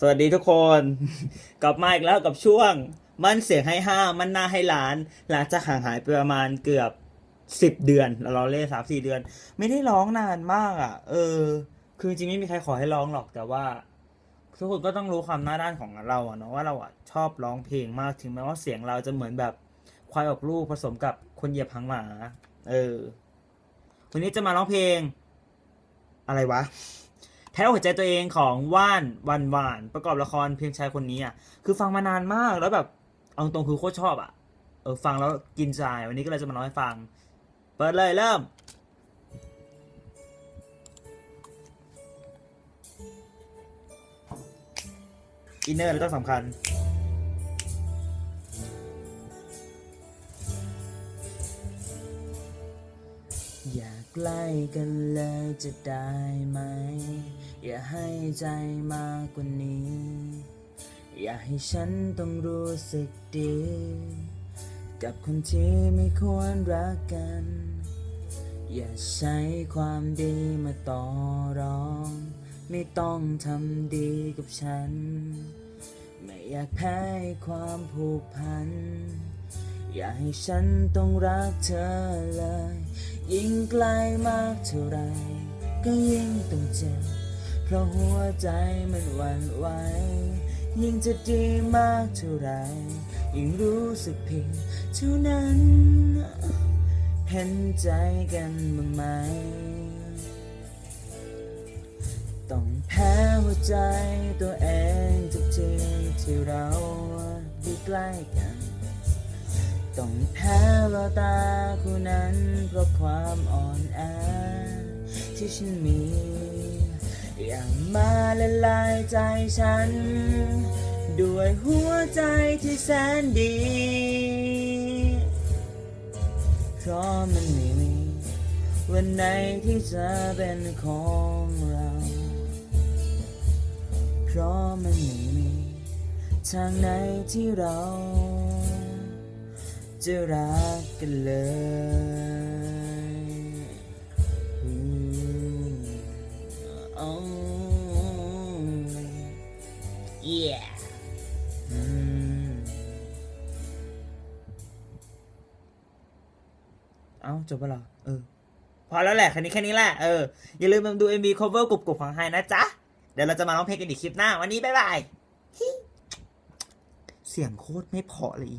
สวัสดีทุกคน กลับมาอีกแล้วกับช่วง มันเสียงให้ห้ามันหน้าให้ล้าน หลังจากห่างหายไปประมาณเกือบสิบเดือน เราเล่นสามสี่เดือน ไม่ได้ร้องนานมากอะ เออ คือจริงไม่มีใครขอให้ร้องหรอกแต่ว่า ทุกคนก็ต้องรู้ความหน้าด้านของเราอะเนาะว่าเราอะชอบร้องเพลงมากถึงแม้ว่าเสียงเราจะเหมือนแบบควายออกลูกผสมกับคนเหยียบหางหมาเออวันนี้จะมาร้องเพลง อะไรวะ แท้หัวใจตัวเองของว่านวันวาน ประกอบละครเพียงชายคนนี้อะคือฟังมานานมากแล้วแบบเอาตรงคือโคตรชอบอะเออฟังแล้วกินใจวันนี้ก็เลยจะมาเล่าให้ฟัง เปิดเลยเริ่ม อินเนอร์เลยต้องสำคัญ อยากใกล้กันเลยจะได้ไหม อย่าให้ใจมากกว่านี้ อย่าให้ฉันต้องรู้สึกดี กับคนที่ไม่ควรรักกัน อย่าใช้ความดีมาต่อรอง ไม่ต้องทำดีกับฉัน ไม่อยากแพ้ความผูกพัน อย่าให้ฉันต้องรักเธอเลย ยิ่งไกลมากเท่าไรก็ยิ่งต้องเจ็บเพราะหัวใจมันหวั่นไหวยิ่งจะดีมากเท่าไรยิ่งรู้สึกผิดเท่านั้น เห็นใจกันบ้างไหม ต้องแพ้หัวใจตัวเองทุกทีที่เราได้ใกล้กัน ต้องแพ้แววตาคู่นั้นเพราะความอ่อนแอที่ฉันมี อย่ามาละลายใจฉัน ด้วยหัวใจที่แสนดี เพราะมันไม่มีวันไหนที่จะเป็นของเรา เพราะมันไม่มีทางไหนที่เรา จะรักกันเลยอืมโอ้ yeah อืมเอ้าจบแล้วเหรอเออ พอแล้วแหละ แค่นี้แค่นี้แหละ เออ อย่าลืมมาดู MV cover กรุบๆของไฮนะจ๊ะ เดี๋ยวเราจะมาร้องเพลงกันอีกคลิปหน้า วันนี้บ๊ายบาย เสียงโคตรไม่เพอเลยอี